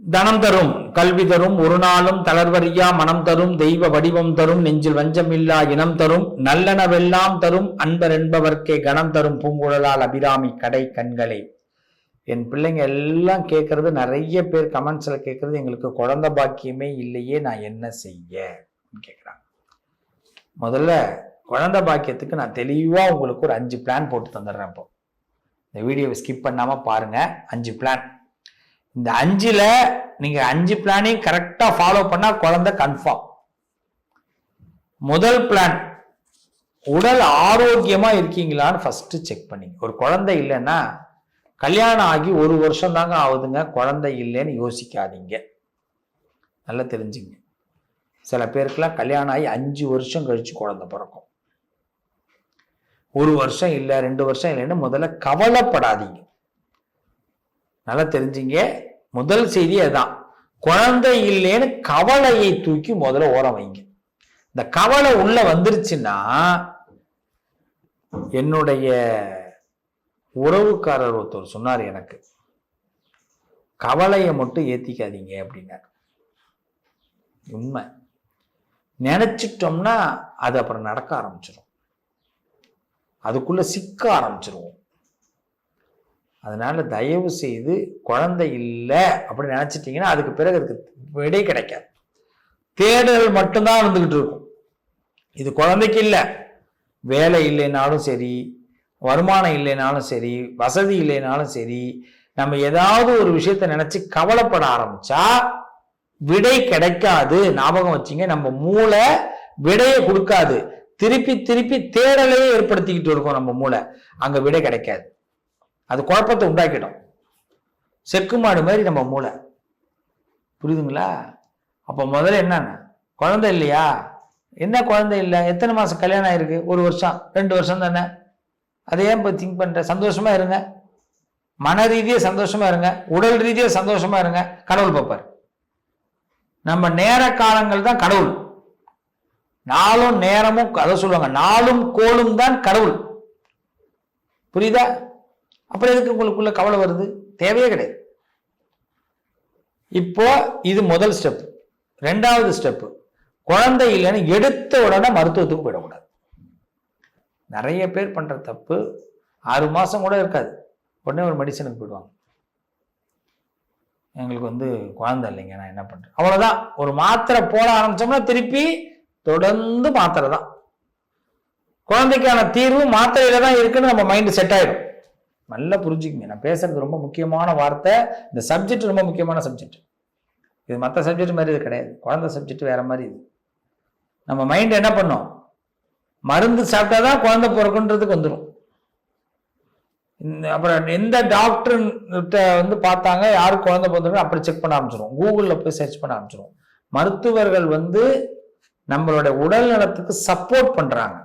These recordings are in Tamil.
தனம் தரும் கல்வி தரும் ஒரு நாளும் தளர்வறியா மனம் தரும் தெய்வ வடிவம் தரும் நெஞ்சில் வஞ்சமில்லா இனம் தரும் நல்லனவெல்லாம் தரும் அன்பர் என்பவர்க்கே கணம் தரும் பூங்குழலால் அபிராமி கடை கண்களே. என் பிள்ளைங்க எல்லாம் கேட்கறது நிறைய பேர் கமெண்ட்ஸில் கேட்கறது எங்களுக்கு குழந்தை பாக்கியமே இல்லையே நான் என்ன செய்ய? கேட்குறாங்க. முதல்ல குழந்தை பாக்கியத்துக்கு நான் தெளிவாக உங்களுக்கு ஒரு அஞ்சு பிளான் போட்டு தந்துடுறேன் இப்போ. இந்த வீடியோவை ஸ்கிப் பண்ணாமல் பாருங்கள் அஞ்சு பிளான் இந்த அஞ்சுல நீங்க அஞ்சு பிளானையும் கரெக்டா ஃபாலோ பண்ணா குழந்தை கன்ஃபார்ம் முதல் பிளான் உடல் ஆரோக்கியமா இருக்கீங்களான்னு ஃபர்ஸ்ட் செக் பண்ணி ஒரு குழந்தை இல்லைன்னா கல்யாணம் ஆகி ஒரு வருஷம் தாங்க ஆகுதுங்க. குழந்தை இல்லைன்னு யோசிக்காதீங்க. நல்லா தெரிஞ்சுங்க. சில பேருக்குலாம் கல்யாணம் ஆகி அஞ்சு வருஷம் கழிச்சு குழந்தை பிறக்கும். ஒரு வருஷம் இல்லை ரெண்டு வருஷம் இல்லைன்னு முதல்ல கவலைப்படாதீங்க. நல்லா தெரிஞ்சுங்க. முதல் செய்தி அதுதான். குழந்தை இல்லைன்னு கவலையை தூக்கி முதல்ல ஓரம் வைங்க. இந்த கவலை உள்ள வந்துருச்சுன்னா என்னுடைய உறவுக்காரர் ஒருத்தர் சொன்னார் எனக்கு கவலையை மட்டும் ஏத்திக்காதீங்க அப்படின்னார். உண்மை. நினைச்சிட்டோம்னா அது அப்புறம் நடக்க ஆரம்பிச்சிடும் அதுக்குள்ள சிக்க ஆரம்பிச்சிருவோம். அதனால் தயவு செய்து குழந்தை இல்லை அப்படின்னு நினச்சிட்டிங்கன்னா அதுக்கு பிறகு அதுக்கு விடை கிடைக்காது. தேடல் மட்டும்தான் இருந்துக்கிட்டு இருக்கும். இது குழந்தைக்கு இல்லை. வேலை இல்லைனாலும் சரி வருமானம் இல்லைனாலும் சரி வசதி இல்லைனாலும் சரி நம்ம ஏதாவது ஒரு விஷயத்த நினச்சி கவலைப்பட ஆரம்பிச்சா விடை கிடைக்காது. ஞாபகம் வச்சுங்க நம்ம மூளை விடையை கொடுக்காது. திருப்பி திருப்பி தேடலையே ஏற்படுத்திக்கிட்டு இருக்கோம் நம்ம மூளை. அங்கே விடை கிடைக்காது. அது குழப்பத்தை உண்டாக்கிடும். செக்கு மாடு மாதிரி நம்ம மூளை. புரியுதுங்களா? அப்போ முதல்ல என்னன்னு குழந்தை இல்லையா? என்ன குழந்தை இல்லை? எத்தனை மாதம் கல்யாணம் ஆயிருக்கு? ஒரு வருஷம் ரெண்டு வருஷம் தானே. அதை ஏன் இப்போ திங்க் பண்ணுற சந்தோஷமாக இருங்க. மன ரீதியாக சந்தோஷமாக இருங்க. உடல் ரீதியாக சந்தோஷமாக இருங்க. கடவுள் பார்ப்பார். நம்ம நேர காலங்கள் தான் கடவுள். நாளும் நேரமும் அதை சொல்லுவாங்க. நாளும் கோளும் தான் கடவுள். புரியுதா? அப்புறம் எதுக்கு உங்களுக்குள்ள கவலை வருது? தேவையே கிடையாது. இப்போ இது முதல் ஸ்டெப் ரெண்டாவது ஸ்டெப் குழந்தை இல்லைன்னு எடுத்த உடனே மருத்துவத்துக்கு போயிடக்கூடாது. நிறைய பேர் பண்ற தப்பு ஆறு மாசம் கூட இருக்காது. உடனே ஒரு மெடிசனுக்கு போயிடுவாங்க. எங்களுக்கு வந்து குழந்தை இல்லைங்க நான் என்ன பண்றேன் அவ்வளவுதான். ஒரு மாத்திரை போட ஆரம்பிச்சோம்னா திருப்பி தொடர்ந்து மாத்திரை தான். குழந்தைக்கான தீர்வு மாத்திரையில தான் இருக்குன்னு நம்ம மைண்ட் செட் ஆயிடும். நல்லா புரிஞ்சுக்குங்க. நான் பேசுறது ரொம்ப முக்கியமான வார்த்தை. இந்த சப்ஜெக்ட் ரொம்ப முக்கியமான சப்ஜெக்ட் இது மற்ற சப்ஜெக்ட் மாதிரி இது கிடையாது. குழந்தை சப்ஜெக்ட் வேற மாதிரி இது. நம்ம மைண்ட் என்ன பண்ணும்? மருந்து சாப்பிட்டா தான் குழந்தை பிறக்குன்றதுக்கு வந்துடும் இந்த அப்புறம் எந்த டாக்டர்கிட்ட வந்து பார்த்தாங்க யார் குழந்தை பிறந்திருக்கு அப்படி செக் பண்ண ஆரம்பிச்சிடும் கூகுளில் போய் சர்ச் பண்ண ஆரம்பிச்சிடும் மருத்துவர்கள் வந்து நம்மளோட உடல் நலத்துக்கு சப்போர்ட் பண்ணுறாங்க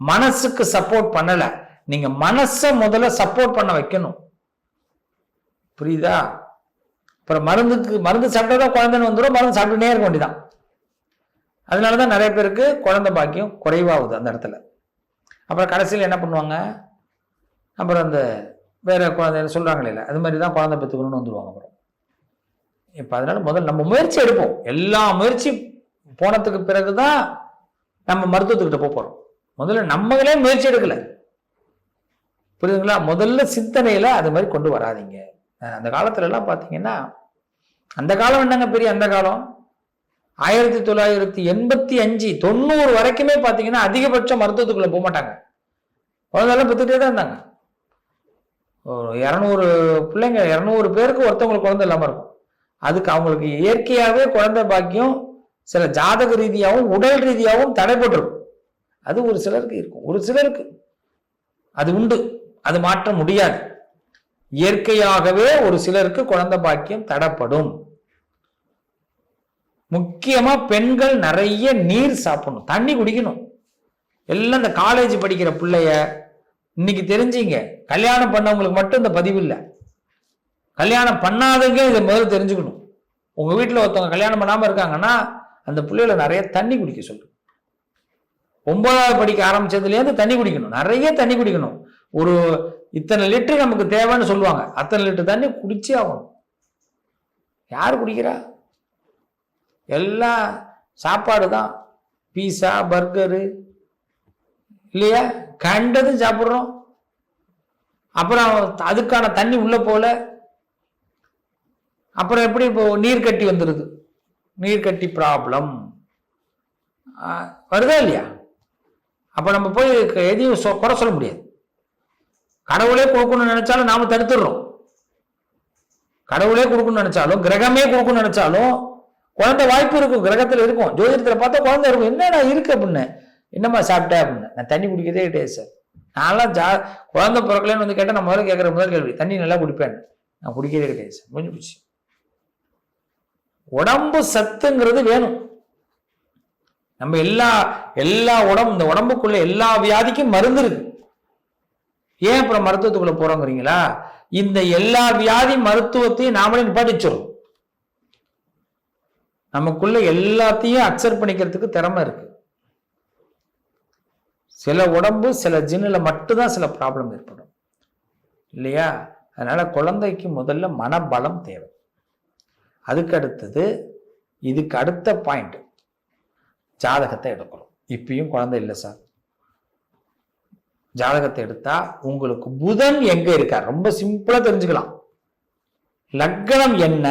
மனசுக்கு சப்போர்ட் பண்ணலை. நீங்க மனசை முதல்ல சப்போர்ட் பண்ண வைக்கணும். புரியுதா? அப்புறம் மருந்துக்கு மருந்து சாப்பிட்டா தான் குழந்தைன்னு வந்துடும் மருந்து சாப்பிட்டுனே இருக்க வேண்டியதான் அதனாலதான் நிறைய பேருக்கு குழந்தை பாக்கியம் குறைவாகுது அந்த இடத்துல. அப்புறம் கடைசியில் என்ன பண்ணுவாங்க? அப்புறம் அந்த வேற குழந்தை சொல்கிறாங்களே இல்லை அது மாதிரி தான் குழந்தை பெற்றுக்கணும்னு வந்துடுவாங்க அப்புறம். இப்போ அதனால முதல்ல நம்ம முயற்சி எடுப்போம். எல்லா முயற்சி போனதுக்கு பிறகுதான் நம்ம மருத்துவத்துக்கிட்ட போக போறோம். முதல்ல நம்மளே முயற்சி எடுக்கலை. புரியுதுங்களா? முதல்ல சிந்தனையில அது மாதிரி கொண்டு வராதீங்க. அந்த காலத்துல எல்லாம் பாத்தீங்கன்னா அந்த காலம் என்னங்க பெரிய அந்த காலம்? ஆயிரத்தி தொள்ளாயிரத்தி எண்பத்தி அஞ்சு தொண்ணூறு வரைக்குமே பாத்தீங்கன்னா அதிகபட்ச மருத்துவத்துக்குள்ள போக மாட்டாங்க. குழந்தைலாம் பெற்றுட்டே தான் இருந்தாங்க. ஒரு இரநூறு பிள்ளைங்க இரநூறு பேருக்கு ஒருத்தவங்களுக்கு குழந்தை இல்லாம இருக்கும். அதுக்கு அவங்களுக்கு இயற்கையாகவே குழந்தை பாக்கியம் சில ஜாதக ரீதியாகவும் உடல் ரீதியாகவும் தடைப்பட்டிருக்கும் அது ஒரு சிலருக்கு இருக்கும். ஒரு சிலருக்கு அது உண்டு. அது மாற்ற முடியாது. இயற்கையாகவே ஒரு சிலருக்கு குழந்தை பாக்கியம் தடப்படும். முக்கியமா பெண்கள் நிறைய நீர் சாப்பிடணும் தண்ணி குடிக்கணும். எல்லாம் இந்த காலேஜ் படிக்கிற பிள்ளைய இன்னைக்கு தெரிஞ்சீங்க கல்யாணம் பண்ணவங்களுக்கு மட்டும் இந்த பதிவு இல்லை. கல்யாணம் பண்ணாதவங்க இதை முதல்ல தெரிஞ்சுக்கணும். உங்க வீட்டில் ஒருத்தவங்க கல்யாணம் பண்ணாம இருக்காங்கன்னா அந்த பிள்ளைகளை நிறைய தண்ணி குடிக்க சொல்லு. ஒன்பதாவது படிக்க ஆரம்பிச்சதுலேருந்து தண்ணி குடிக்கணும் நிறைய தண்ணி குடிக்கணும். ஒரு இத்தனை லிட்டர் நமக்கு தேவைன்னு சொல்லுவாங்க. அத்தனை லிட்டர் தண்ணி குடிச்சே ஆகணும். யார் குடிக்கிறா? எல்லாம் சாப்பாடு தான். பீஸா பர்கரு இல்லையா? கண்டதும் சாப்பிட்றோம். அப்புறம் அதுக்கான தண்ணி உள்ளே போல அப்புறம் எப்படி இப்போ நீர் கட்டி வந்துடுது நீர் கட்டி ப்ராப்ளம் வருதா இல்லையா? அப்போ நம்ம போய் எதையும் சொ- குறை சொல்ல முடியாது. கடவுளே கொடுக்கணும்னு நினைச்சாலும் நாம தடுத்துடுறோம். கடவுளே கொடுக்கணும்னு நினைச்சாலும் கிரகமே கொடுக்கணும்னு நினைச்சாலும் குழந்தை வாய்ப்பு இருக்கும் கிரகத்தில் இருக்கும். ஜோதிடத்தில் பார்த்தா குழந்தை இருக்கும். என்னடா இருக்கு அப்படின்னு. என்னம்மா சாப்பிட்டேன் அப்படின்னு. நான் தண்ணி குடிக்கிறதே கிடையாது சார். நான்லாம் ஜா குழந்தை பிறக்கலன்னு வந்து கேட்டால் நான் முதல்ல கேட்குற முதல் கேள்வி தண்ணி நல்லா குடிப்பேன். நான் குடிக்கிறதே கிடையாது சார். முடிஞ்சு போச்சு. உடம்பு சத்துங்கிறது வேணும். நம்ம எல்லா எல்லா உடம்பு இந்த உடம்புக்குள்ள எல்லா வியாதிக்கும் மருந்து இருக்கு. ஏன் அப்புறம் மருத்துவத்துக்குள்ள போறோங்கிறீங்களா? இந்த எல்லா வியாதி மருத்துவத்தையும் நாமளே நிப்பாட்டிச்சிடும் நமக்குள்ள எல்லாத்தையும் அக்செப்ட் பண்ணிக்கிறதுக்கு திறமை இருக்கு. சில உடம்பு சில ஜின்னில் மட்டும்தான் சில ப்ராப்ளம் ஏற்படும். இல்லையா? அதனால குழந்தைக்கு முதல்ல மனபலம் தேவை. அதுக்கு அடுத்தது இதுக்கு அடுத்த பாயிண்ட் ஜாதகத்தை எடுக்கணும். இப்பயும் குழந்தை இல்லை சார். ஜாதகத்தை எடுத்தா உங்களுக்கு புதன் எங்க இருக்கார்? ரொம்ப சிம்பிளா தெரிஞ்சுக்கலாம். லக்னம் என்ன?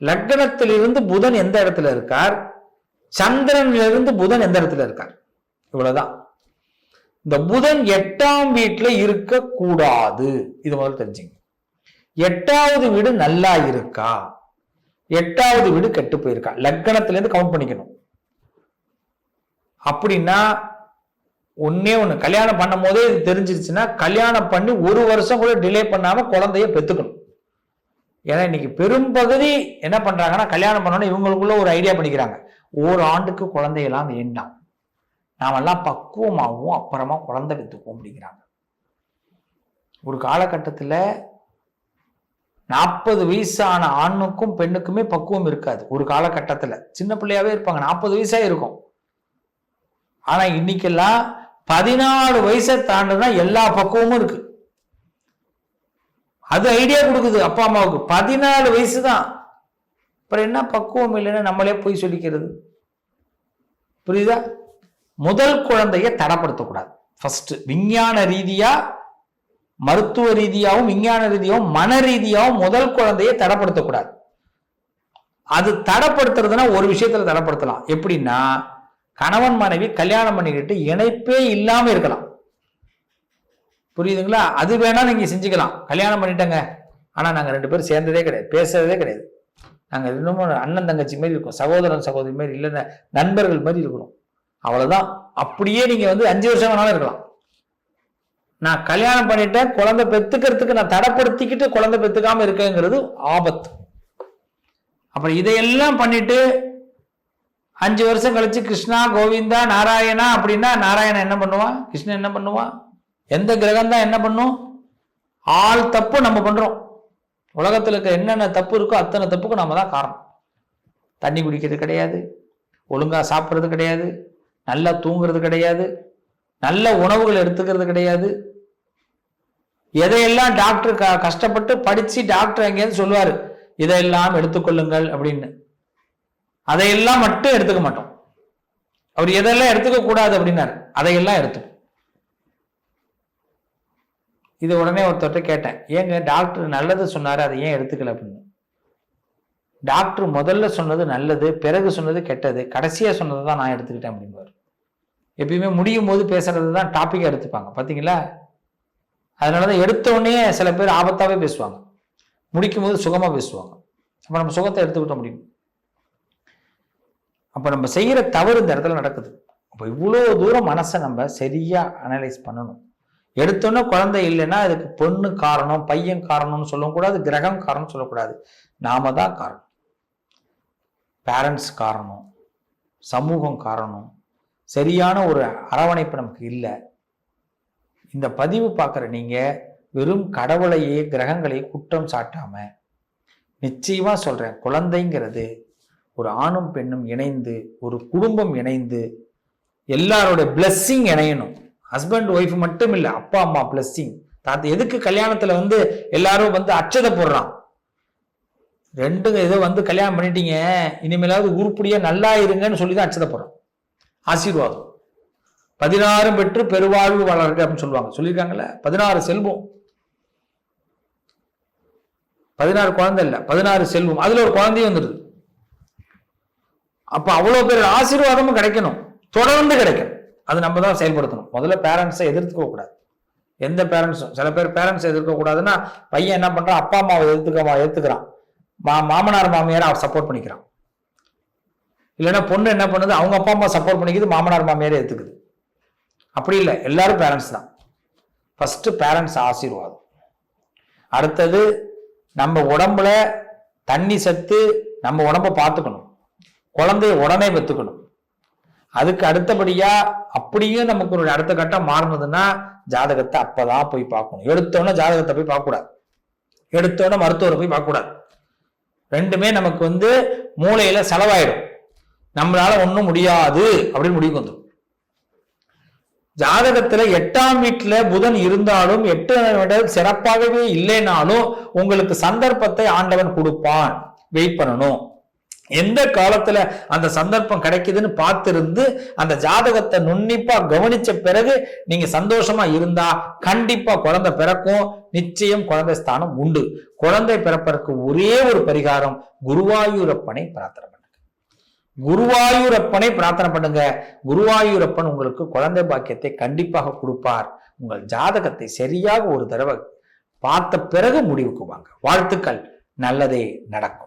லக்னத்திலிருந்து புதன் எந்த இடத்துல இருக்கார்? சந்திரனிலிருந்து புதன் எந்த இடத்துல இருக்கார்? இவ்வளவுதான். இந்த புதன் எட்டாம் வீட்டுல இருக்க கூடாது இது முதல்ல தெரிஞ்சுங்க. எட்டாவது வீடு நல்லா இருக்கா? எட்டாவது வீடு கெட்டு போயிருக்கா? லக்னத்துல இருந்து கவுண்ட் பண்ணிக்கணும். அப்படின்னா ஒன்னே ஒண்ணு. கல்யாணம் பண்ணும் போதே இது தெரிஞ்சிருச்சுன்னா கல்யாணம் பண்ணி ஒரு வருஷம் கூட டிலே பண்ணாம குழந்தைய பெத்துக்கணும். ஏன்னா இன்னைக்கு பெரும்பகுதி என்ன பண்றாங்கன்னா கல்யாணம் பண்ணோன்னு இவங்களுக்குள்ள ஒரு ஐடியா பண்ணிக்கிறாங்க. ஒரு ஆண்டுக்கு குழந்தையெல்லாம் வேண்டாம். நாமெல்லாம் பக்குவமாகவும் அப்புறமா குழந்தை பெற்றுக்குவோம் அப்படிங்கிறாங்க. ஒரு காலகட்டத்தில் நாற்பது வயசான ஆணுக்கும் பெண்ணுக்குமே பக்குவம் இருக்காது. ஒரு காலகட்டத்தில். சின்ன பிள்ளையாவே இருப்பாங்க. நாற்பது வயசாக இருக்கும். ஆனால் இன்னைக்கெல்லாம் பதினாலு வயசை தாண்டுனா எல்லா பக்குவமும் இருக்கு. அது ஐடியா கொடுக்குது அப்பா அம்மாவுக்கு. பதினாலு வயசு தான். அப்புறம் என்ன பக்குவம் இல்லைன்னு நம்மளே போய் சொல்லிக்கிறது. புரியுதா? முதல் குழந்தைய தடப்படுத்தக்கூடாது. ஃபர்ஸ்ட் விஞ்ஞான ரீதியா மருத்துவ ரீதியாகவும் விஞ்ஞான ரீதியாகவும் மன ரீதியாகவும் முதல் குழந்தையை தடப்படுத்தக்கூடாது. அது தடப்படுத்துறதுன்னா ஒரு விஷயத்துல தடப்படுத்தலாம். எப்படின்னா கணவன் மனைவி கல்யாணம் பண்ணிக்கிட்டு இணைப்பே இல்லாமல் இருக்கலாம். புரியுதுங்களா? அது வேணா நீங்கள் செஞ்சுக்கலாம். கல்யாணம் பண்ணிட்டேங்க. ஆனால் நாங்கள் ரெண்டு பேரும் சேர்ந்ததே கிடையாது. பேசுறதே கிடையாது. நாங்கள் இன்னமும் அண்ணன் தங்கச்சி மாதிரி இருக்கோம். சகோதரன் சகோதரி மாதிரி இல்லைன்னா நண்பர்கள் மாதிரி இருக்கிறோம். அவ்வளோதான் அப்படியே நீங்கள் வந்து அஞ்சு வருஷம் வேணாலும் இருக்கலாம். நான் கல்யாணம் பண்ணிட்டேன். குழந்தை பெத்துக்கிறதுக்கு நான் தடப்படுத்திக்கிட்டு குழந்தை பெத்துக்காம இருக்கேங்கிறது ஆபத்து. அப்புறம் இதையெல்லாம் பண்ணிட்டு அஞ்சு வருஷம் கழிச்சு கிருஷ்ணா கோவிந்தா நாராயணா அப்படின்னா நாராயணன் என்ன பண்ணுவான்? கிருஷ்ணன் என்ன பண்ணுவான்? எந்த கிரகம் தான் என்ன பண்ணும்? ஆள் தப்பு நம்ம பண்றோம். உலகத்தில் இருக்க என்னென்ன தப்பு இருக்கோ அத்தனை தப்புக்கும் நம்ம தான் காரணம். தண்ணி குடிக்கிறது கிடையாது ஒழுங்காக சாப்பிட்றது கிடையாது நல்லா தூங்குறது கிடையாது நல்ல உணவுகள் எடுத்துக்கிறது கிடையாது. எதையெல்லாம் டாக்டர் க கஷ்டப்பட்டு படித்து டாக்டர் எங்கேயாவது சொல்லுவார் இதையெல்லாம் எடுத்துக்கொள்ளுங்கள் அப்படின்னு. அதையெல்லாம் மட்டும் எடுத்துக்க மாட்டோம். அவர் எதெல்லாம் எடுத்துக்க கூடாது அப்படின்னாரு அதையெல்லாம் எடுத்துக்கும் இது உடனே ஒருத்தர்கிட்ட கேட்டேன் ஏங்க டாக்டர் நல்லது சொன்னாரு அதை ஏன் எடுத்துக்கல அப்படின்னு. டாக்டர் முதல்ல சொன்னது நல்லது பிறகு சொன்னது கெட்டது கடைசியா சொன்னது தான் நான் எடுத்துக்கிட்டேன் அப்படின்பாரு. எப்பயுமே முடியும் போது பேசுறது தான் டாப்பிக்கா எடுத்துப்பாங்க பாத்தீங்களா? அதனாலதான் தான் உடனே சில பேர் ஆபத்தாவே பேசுவாங்க. முடிக்கும் போது சுகமா பேசுவாங்க. அப்ப நம்ம சுகத்தை எடுத்துக்கிட்ட முடியும். அப்போ நம்ம செய்கிற தவறு இந்த இடத்துல நடக்குது. அப்போ இவ்வளோ தூரம் மனசை நம்ம சரியாக அனலைஸ் பண்ணணும். எடுத்தோன்னே குழந்தை இல்லைன்னா அதுக்கு பொண்ணு காரணம் பையன் காரணம்னு சொல்லக்கூடாது கிரகம் காரணம் சொல்லக்கூடாது நாம தான் காரணம். பேரண்ட்ஸ் காரணம் சமூகம் காரணம் சரியான ஒரு அரவணைப்பு நமக்கு இல்லை. இந்த பதிவு பார்க்குற நீங்கள் வெறும் கடவுளையே கிரகங்களையே குற்றம் சாட்டாமல் நிச்சயமாக சொல்கிறேன் குழந்தைங்கிறது ஒரு ஆணும் பெண்ணும் இணைந்து ஒரு குடும்பம் இணைந்து எல்லாரோட பிளஸ்ஸிங் இணையணும். ஹஸ்பண்ட் ஒய்ஃப் மட்டும் இல்லை அப்பா அம்மா பிளஸ்ஸிங் தாத்தா எதுக்கு கல்யாணத்தில் வந்து எல்லாரும் வந்து அச்சதை போடுறான்? ரெண்டு ஏதோ வந்து கல்யாணம் பண்ணிட்டீங்க இனிமேலாவது உருப்படியாக நல்லா இருங்கன்னு சொல்லி தான் அச்சதை போடுறான். ஆசீர்வாதம். பதினாறும் பெற்று பெருவாழ்வு வளர்க அப்படின்னு சொல்லுவாங்க. சொல்லியிருக்காங்கல்ல? பதினாறு செல்வம். பதினாறு குழந்தை இல்லை பதினாறு செல்வம். அதில் ஒரு குழந்தையும் வந்துடுது. அப்ப அவ்வளவு பேர் ஆசீர்வாதமும் கிடைக்கணும். தொடர்ந்து கிடைக்கும் அது நம்ம தான் செயல்படுத்தணும். முதல்ல பேரண்ட்ஸை எதிர்த்துக்க கூடாது. எந்த பேரண்ட்ஸும் சில பேர் பேரண்ட்ஸ் எதிர்க்க கூடாதுன்னா பையன் என்ன பண்றான்? அப்பா அம்மாவை எதிர்த்துக்கமா எதிர்த்துக்கிறான். மா மாமனார் மாமியாரை அவர் சப்போர்ட் பண்ணிக்கிறான். இல்லைன்னா பொண்ணு என்ன பண்ணுது? அவங்க அப்பா அம்மா சப்போர்ட் பண்ணிக்குது மாமனார் மாமியாரை ஏத்துக்குது அப்படி இல்லை. எல்லாரும் பேரண்ட்ஸ் தான். ஃபர்ஸ்ட் பேரண்ட்ஸ் ஆசீர்வாதம். அடுத்தது நம்ம உடம்புல தண்ணி சத்து நம்ம உடம்ப பார்த்துக்கணும். குழந்தைய உடனே பெத்துக்கணும் அதுக்கு அடுத்தபடியா அப்படியும் நமக்கு ஒரு அடுத்த கட்டம் மாறினதுன்னா ஜாதகத்தை அப்பதான் போய் பார்க்கணும். எடுத்தோன்னே ஜாதகத்தை போய் பார்க்கக்கூடாது. எடுத்தோன்னே மருத்துவரை போய் பார்க்கக்கூடாது. ரெண்டுமே நமக்கு வந்து மூளையில செலவாயிடும். நம்மளால ஒன்றும் முடியாது அப்படின்னு முடிவுக்கு வந்துடும் ஜாதகத்துல எட்டாம் வீட்டுல புதன் இருந்தாலும் எட்டு விட சிறப்பாகவே இல்லைனாலும் உங்களுக்கு சந்தர்ப்பத்தை ஆண்டவன் கொடுப்பான். வெயிட் பண்ணணும். எந்த காலத்துல அந்த சந்தர்ப்பம் கிடைக்குதுன்னு பார்த்திருந்து அந்த ஜாதகத்தை நுண்ணிப்பா கவனிச்ச பிறகு நீங்க சந்தோஷமா இருந்தா கண்டிப்பா குழந்தை பிறக்கும். நிச்சயம் குழந்தை ஸ்தானம் உண்டு. குழந்தை பிறப்பதற்கு ஒரே ஒரு பரிகாரம் குருவாயூரப்பனை பிரார்த்தனை பண்ணுங்க. குருவாயூரப்பனை பிரார்த்தனை பண்ணுங்க. குருவாயூரப்பன் உங்களுக்கு குழந்தை பாக்கியத்தை கண்டிப்பாக கொடுப்பார். உங்கள் ஜாதகத்தை சரியாக ஒரு தடவை பார்த்த பிறகு முடிவுக்கு வாங்க. வாழ்த்துக்கள். நல்லதே நடக்கும்.